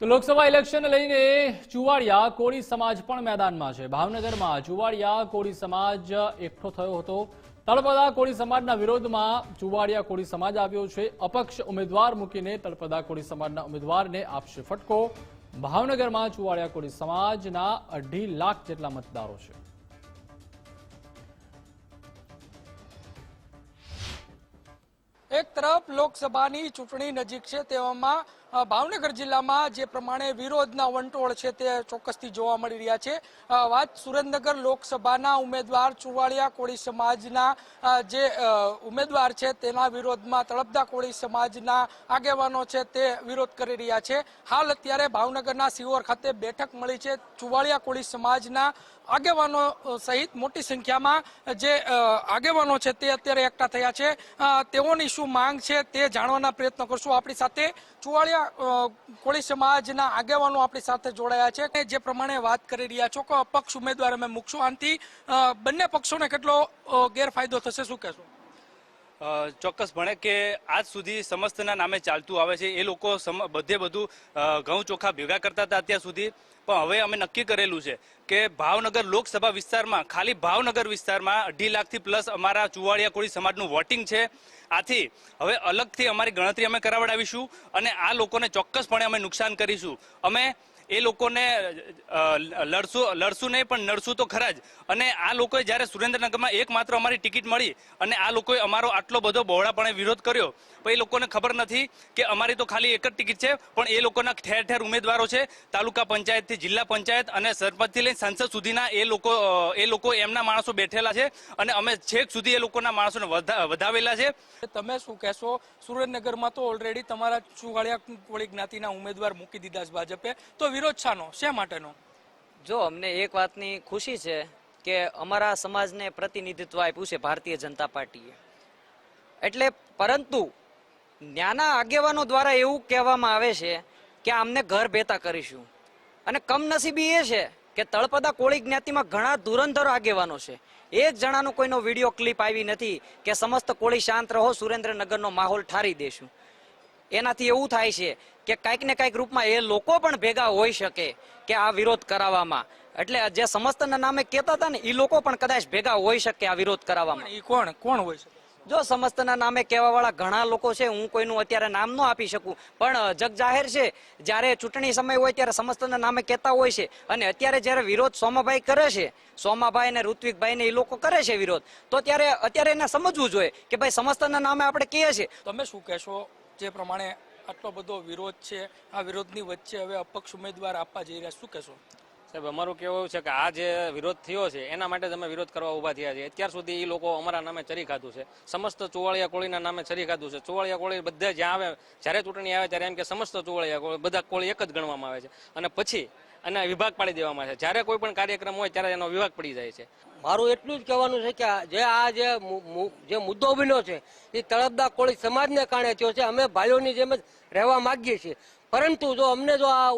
તો લોકસભા ઇલેક્શન લઈને ચુવાડિયા કોળી સમાજ પણ મેદાનમાં છે. ભાવનગરમાં ચુવાડિયા કોળી સમાજ એકઠો થયો હતો. તળપદા કોળી સમાજના વિરોધમાં ચુવાડિયા કોળી સમાજ આવ્યો છે. અપક્ષ ઉમેદવાર મૂકીને તળપદા કોળી સમાજના ઉમેદવારને આપશે ફટકો. ભાવનગરમાં ચુવાડિયા કોળી સમાજના અઢી લાખ જેટલા મતદારો છે. એક તરફ લોકસભાની ચૂંટણી નજીક છે તેવામાં ભાવનગર જિલ્લામાં જે પ્રમાણે વિરોધના વંટોળ છે તે ચોક્કસથી જોવા મળી રહ્યા છે. વાત સુરેન્દ્રનગર લોકસભાના ઉમેદવાર ચુવાડિયા કોળી સમાજના જે ઉમેદવાર છે તેના વિરોધમાં તળપદા કોળી સમાજના આગેવાનો છે તે વિરોધ કરી રહ્યા છે. હાલ અત્યારે ભાવનગરના સિહોર ખાતે બેઠક મળી છે. ચુવાડિયા કોળી સમાજના આગેવાનો સહિત મોટી સંખ્યામાં જે આગેવાનો છે તે અત્યારે એકઠા થયા છે. તેઓની શું માંગ છે તે જાણવાના પ્રયત્ન કરશું. આપણી સાથે ચુવાડિયા અ, કોળી સમાજના આગેવાનો આપણી સાથે જોડાયા છે. કે જે પ્રમાણે વાત કરી રહ્યા છો કે અપક્ષ ઉમેદવાર અમે મૂકશું. આનાથી બંને પક્ષોને કેટલો ગેરફાયદો થશે, શું કહેશો? અ, ચોક્કસપણે કે આજ સુધી સમસ્તના નામે ચાલતું આવે છે. એ લોકો બધે બધું ઘઉં ચોખા ભેગા કરતા હતા અત્યાર સુધી. પણ હવે અમે નક્કી કરેલું છે કે ભાવનગર લોકસભા વિસ્તારમાં ખાલી ભાવનગર વિસ્તારમાં અઢી લાખથી પ્લસ અમારા ચુવાડિયા કોળી સમાજનું વોટિંગ છે. આથી હવે અલગથી અમારી ગણતરી અમે કરાવડાવીશું અને આ લોકોને ચોક્કસપણે અમે નુકસાન કરીશું. અમે એ લોકોને લડશું લડશું નહીં, પણ નડશું તો ખરા જ. અને આ લોકોએ જ્યારે સુરેન્દ્રનગરમાં એકમાત્ર અમારી ટિકિટ મળી અને આ લોકોએ અમારો આટલો બધો બહોળાપણે વિરોધ કર્યો પણ એ લોકોને ખબર નથી કે અમારી તો ખાલી એક જ ટિકિટ છે, પણ એ લોકોના ઠેર ઠેર ઉમેદવારો છે, તાલુકા પંચાયતથી જિલ્લા પંચાયત અને સરપંચથી લઈને સંસદ સુધીના એ લોકો એ લોકો એમના માણસો બેઠેલા છે અને અમે છેક સુધી એ લોકોના માણસોને વધા- વધાવેલા છે. તમે શું કહેશો? સુરેન્દ્રનગરમાં તો ઓલરેડી તમારા ચુવાડિયા કોળી જ્ઞાતિના ઉમેદવાર મૂકી દીધા છે ભાજપે. તો વિરોધ શાનો શા માટેનો? જો, અમને એક વાતની ખુશી છે કે અમારા સમાજને પ્રતિનિધિત્વ આપ્યું છે ભારતીય જનતા પાર્ટીએ. એટલે પરંતુ નાના આગેવાનો દ્વારા એવું કહેવામાં આવે છે કે આમને ઘર ભેતા કરીશું. અને કમનસીબી એ છે કે તળપદા કોળી જ્ઞાતિમાં ઘણા ધુરંધર આગેવાનો છે. એક જણાનો કોઈનો વીડિયો ક્લિપ આવી નથી કે સમસ્ત કોળી શાંત રહો, સુરેન્દ્રનગરનો માહોલ ઠારી દેશું. એનાથી એવું થાય છે કે કાંઈક ને કાંઈક રૂપમાં એ લોકો પણ ભેગા હોઈ શકે કે આ વિરોધ કરાવવામાં. એટલે જે સમસ્તના નામે કહેતા હતા ને એ લોકો પણ કદાચ ભેગા હોઈ શકે આ વિરોધ કરાવવામાં. એ કોણ? કોણ હોય છે જો સમસ્તના નામે કહેવા વાળા ઘણા લોકો છે હું કોઈનું અત્યારે નામ ન આપી શકું. પણ જગ જાહેર છે જ્યારે ચૂંટણી સમય હોય ત્યારે સમસ્તના નામે કહેતા હોય છે. અને અત્યારે જ્યારે વિરોધ સોમાભાઈ કરે છે સોમાભાઈ અને ઋત્વિકભાઈ ને એ લોકો કરે છે વિરોધ તો ત્યારે અત્યારે એને સમજવું જોઈએ કે ભાઈ સમસ્તના નામે આપણે કહીએ છીએ. તમે શું કહેશો? જે પ્રમાણે આટલો બધો વિરોધ છે, આ વિરોધની વચ્ચે હવે અપક્ષ ઉમેદવાર આપવા જઈ રહ્યા શું કહેશો? સાહેબ, અમારું કહેવું છે કે આ જે વિરોધ થયો છે, એના માટે તમે વિરોધ કરવા ઊભા થયા છે અત્યાર સુધી એ લોકો અમારા નામે ચરી ખાધું છે. સમસ્ત ચુવાળિયા કોળીના નામે ચરી ખાધું છે. ચુવાળિયા કોળી બધા જ્યાં આવે, જ્યારે ચૂંટણી આવે ત્યારે એમ કે સમસ્ત ચુવાળિયા કોળી, બધા કોળી એક જ ગણવામાં આવે છે. અને પછી અને વિભાગ પાડી દેવામાં આવે છે. જ્યારે કોઈ પણ કાર્યક્રમ હોય ત્યારે એનો વિભાગ પડી જાય છે. મારું એટલું જ કહેવાનું છે કે આ જે આ જે જે મુદ્દો બન્યો છે એ તળપદા કોળી સમાજને કારણે થયો છે. અમે ભાઈઓની જેમ જ રહેવા માંગીએ છીએ. પરંતુ જો અમને જો આ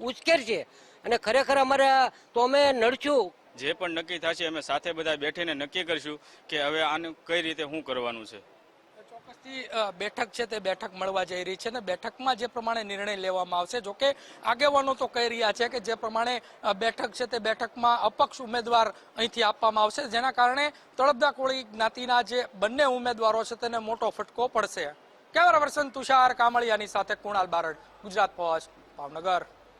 ઉશ્કેર છે અને ખરેખર અમારે તો અમે નડશું. જે પણ નક્કી થશે અમે સાથે બધા બેઠીને નક્કી કરીશું કે હવે આનું કઈ રીતે શું કરવાનું છે. ચોક્કસથી બેઠક છે તે બેઠક મળવા જઈ રહી છે અને બેઠકમાં જે પ્રમાણે નિર્ણય લેવામાં આવશે, જોકે આગેવાનો તો કહી રહ્યા છે કે જે પ્રમાણે બેઠક છે તે બેઠકમાં અપક્ષ ઉમેદવાર અહીંથી આપવામાં આવશે, જેના કારણે તળપદા કોળી જ્ઞાતિના જે બંને ઉમેદવારો છે તેને મોટો ફટકો પડશે. કેમેરા પર્સન તુષાર કામળિયાની સાથે કુણાલ બારડ, ગુજરાત પહોંચ ભાવનગર.